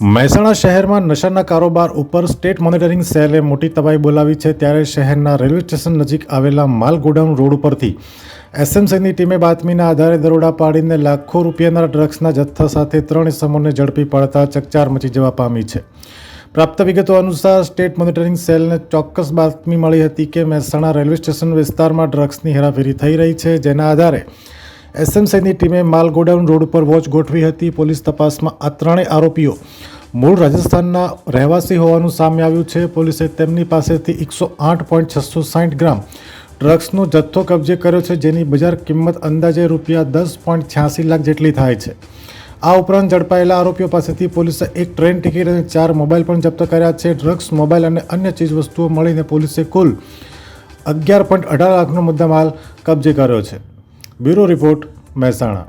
મહેસાણા શહેરમાં નશાના કારોબાર ઉપર સ્ટેટ મોનિટરિંગ સેલે મોટી તબાહી બોલાવી છે ત્યારે શહેરના રેલવે સ્ટેશન નજીક આવેલા માલ ગોડાઉન રોડ ઉપરથી. એસએમસીની ટીમે બાતમીના આધારે દરોડા પાડીને લાખો રૂપિયાના ડ્રગ્સના જથ્થા સાથે ત્રણ ઇસમોને ઝડપી પાડતા ચકચાર મચી જવા પામી છે. પ્રાપ્ત વિગતો અનુસાર સ્ટેટ મોનિટરિંગ સેલને ચોક્કસ બાતમી મળી હતી કે મહેસાણા રેલવે સ્ટેશન વિસ્તારમાં ડ્રગ્સની હેરાફેરી થઈ રહી છે, જેના આધારે એસએમસીની ટીમે માલ ગોડાઉન રોડ ઉપર વોચ ગોઠવી હતી. પોલીસ તપાસમાં આ ત્રણેય આરોપીઓ મૂળ રાજસ્થાનના રહેવાસી હોવાનું સામે આવ્યું છે. પોલીસે તેમની પાસેથી એકસો આઠ પોઈન્ટ છસો સાઠ ગ્રામ ડ્રગ્સનો જથ્થો કબજે કર્યો છે, જેની બજાર કિંમત અંદાજે રૂપિયા દસ પોઈન્ટ છ્યાસી લાખ જેટલી થાય છે. આ ઉપરાંત ઝડપાયેલા આરોપીઓ પાસેથી પોલીસે એક ટ્રેન ટિકિટ અને ચાર મોબાઈલ પણ જપ્ત કર્યા છે. ડ્રગ્સ, મોબાઈલ અને અન્ય ચીજવસ્તુઓ મળીને પોલીસે કુલ અગિયાર પોઈન્ટ અઢાર લાખનો મુદ્દામાલ કબજે કર્યો છે. Bureau report Mehsana.